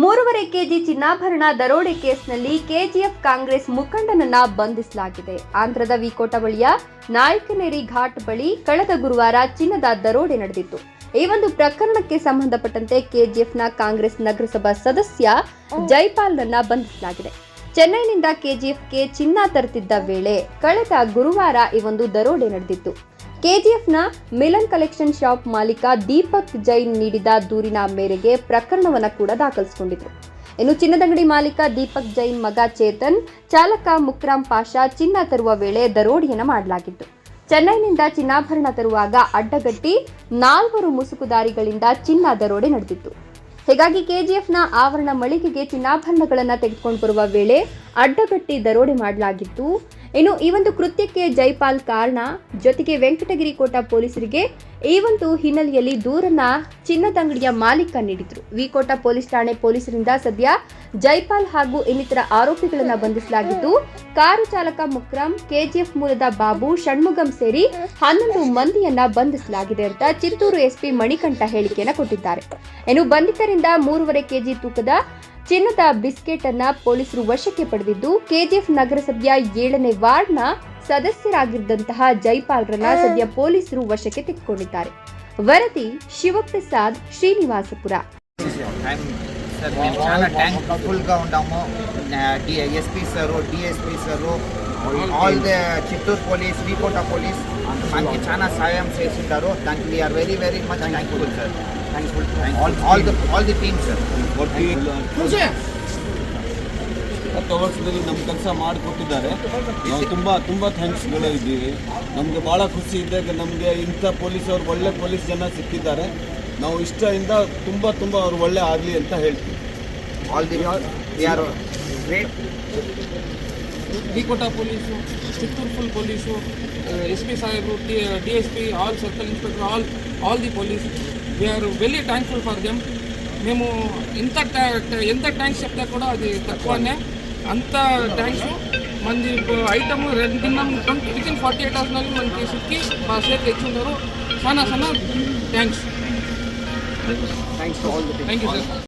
ಮೂರುವರೆ ಕೆಜಿ ಚಿನ್ನಾಭರಣ ದರೋಡೆ ಕೇಸ್ನಲ್ಲಿ ಕೆಜಿಎಫ್ ಕಾಂಗ್ರೆಸ್ ಮುಖಂಡನನ್ನ ಬಂಧಿಸಲಾಗಿದೆ. ಆಂಧ್ರದ ವಿಕೋಟ ಬಳಿಯ ನಾಯಕನೇರಿ ಘಾಟ್ ಬಳಿ ಕಳೆದ ಗುರುವಾರ ಚಿನ್ನದ ದರೋಡೆ ನಡೆದಿತ್ತು. ಈ ಒಂದು ಪ್ರಕರಣಕ್ಕೆ ಸಂಬಂಧಪಟ್ಟಂತೆ ಕೆಜಿಎಫ್ನ ಕಾಂಗ್ರೆಸ್ ನಗರಸಭಾ ಸದಸ್ಯ ಜೈಪಾಲ್ರನ್ನ ಬಂಧಿಸಲಾಗಿದೆ. ಚೆನ್ನೈನಿಂದ ಕೆಜಿಎಫ್ಗೆ ಚಿನ್ನ ತರುತ್ತಿದ್ದ ವೇಳೆ ಕಳೆದ ಗುರುವಾರ ಈ ಒಂದು ದರೋಡೆ ನಡೆದಿತ್ತು. ಕೆಜಿಎಫ್ನ ಮಿಲನ್ ಕಲೆಕ್ಷನ್ ಶಾಪ್ ಮಾಲೀಕ ದೀಪಕ್ ಜೈನ್ ನೀಡಿದ ದೂರಿನ ಮೇರೆಗೆ ಪ್ರಕರಣವನ್ನು ಕೂಡ ದಾಖಲಿಸಿಕೊಂಡಿದ್ರು. ಇನ್ನು ಚಿನ್ನದಂಗಡಿ ಮಾಲೀಕ ದೀಪಕ್ ಜೈನ್ ಮಗ ಚೇತನ್, ಚಾಲಕ ಮುಕ್ರಾಂ ಪಾಷಾ ಚಿನ್ನ ತರುವ ವೇಳೆ ದರೋಡೆಯನ್ನ ಮಾಡಲಾಗಿತ್ತು. ಚೆನ್ನೈನಿಂದ ಚಿನ್ನಾಭರಣ ತರುವಾಗ ಅಡ್ಡಗಟ್ಟಿ ನಾಲ್ವರು ಮುಸುಕುದಾರಿಗಳಿಂದ ಚಿನ್ನ ದರೋಡೆ ನಡೆದಿತ್ತು. ಹೀಗಾಗಿ ಕೆಜಿಎಫ್ನ ಆವರಣ ಮಳಿಗೆಗೆ ಚಿನ್ನಾಭರಣಗಳನ್ನು ತೆಗೆದುಕೊಂಡು ಬರುವ ವೇಳೆ ಅಡ್ಡಗಟ್ಟಿ ದರೋಡೆ ಮಾಡಲಾಗಿತ್ತು. ಇನ್ನು ಈ ಒಂದು ಕೃತ್ಯಕ್ಕೆ ಜೈಪಾಲ್ ಕಾರಣ. ಜೊತೆಗೆ ವೆಂಕಟಗಿರಿ ಕೋಟ ಪೊಲೀಸರಿಗೆ ಈ ಒಂದು ಹಿನ್ನೆಲೆಯಲ್ಲಿ ದೂರನ್ನ ಚಿನ್ನದ ಅಂಗಡಿಯ ಮಾಲೀಕ ನೀಡಿದ್ರು. ವಿಕೋಟ ಪೊಲೀಸ್ ಠಾಣೆ ಪೊಲೀಸರಿಂದ ಸದ್ಯ ಜೈಪಾಲ್ ಹಾಗೂ ಇನ್ನಿತರ ಆರೋಪಿಗಳನ್ನ ಬಂಧಿಸಲಾಗಿದ್ದು, ಕಾರು ಚಾಲಕ ಮುಕ್ರಂ, ಕೆಜಿಎಫ್ ಮೂಲದ ಬಾಬು, ಷಣ್ಮುಗಂ ಸೇರಿ ಹನ್ನೊಂದು ಮಂದಿಯನ್ನ ಬಂಧಿಸಲಾಗಿದೆ ಅಂತ ಚಿತ್ತೂರು ಎಸ್ಪಿ ಮಣಿಕಂಠ ಹೇಳಿಕೆಯನ್ನ ಕೊಟ್ಟಿದ್ದಾರೆ. ಇನ್ನು ಬಂಧಿತರಿಂದ ಮೂರುವರೆ ಕೆಜಿ ತೂಕದ ಚಿನ್ನದ ಬಿಸ್ಕೆಟ್ ಅನ್ನ ಪೊಲೀಸರು ವಶಕ್ಕೆ ಪಡೆದಿದ್ದು ಕೆಜಿಎಫ್ ನಗರಸಭೆಯ ಏಳನೇ ವಾರ್ಡ್ನ ಸದಸ್ಯರಾಗಿದ್ದಂತಹ ಜೈಪಾಲ್ರನ್ನ ಸದ್ಯ ಪೊಲೀಸರು ವಶಕ್ಕೆ ತೆಗೆದುಕೊಂಡಿದ್ದಾರೆ ವರದಿ ಶಿವಪ್ರಸಾದ್ ಶ್ರೀನಿವಾಸಪುರ ఐఎమ్ సార్ మేము చాలా థ్యాంక్ఫుల్గా ఉన్నాము D SP sir DSP sir all the Chittoor police Vikota police మనకి చాలా సాయం చేసింటారు దానికి we are very very much thankful sir thankful to all, all the all the teams sir. What we ಹತ್ತು ವರ್ಷದಲ್ಲಿ ನಮ್ಮ ಕೆಲಸ ಮಾಡಿಕೊಟ್ಟಿದ್ದಾರೆ. ನಾವು ತುಂಬ ತುಂಬ ಥ್ಯಾಂಕ್ಸ್ಗಳು ಇದ್ದೀವಿ. ನಮಗೆ ಭಾಳ ಖುಷಿ ಇದ್ದಾಗ ನಮಗೆ ಇಂಥ ಪೊಲೀಸ್ ಅವ್ರು ಒಳ್ಳೆ ಪೊಲೀಸ್ ಜನ ಸಿಕ್ಕಿದ್ದಾರೆ. ನಾವು ಇಷ್ಟದಿಂದ ತುಂಬ ತುಂಬ ಅವ್ರು ಒಳ್ಳೆ ಆಗಲಿ ಅಂತ ಹೇಳ್ತೀವಿ. ಆಲ್ ದಿ ಯಾರು? Police Chittoor full police S P ಸಾಹೇಬರು T D S P all circle inspector all all the police we're very thankful for them మేము ఇంత ఎంత ట్యాంక్స్ చెప్తే కూడా అది తక్కువనే. అంత ట్యాంక్స్ మంది ఐటమ్ రెండు తిన్నాం with in forty eight hours నుంచి మనకి సిక్కి మా షేర్ తెచ్చుంటారు సన్న సన్న thanks thanks thank you sir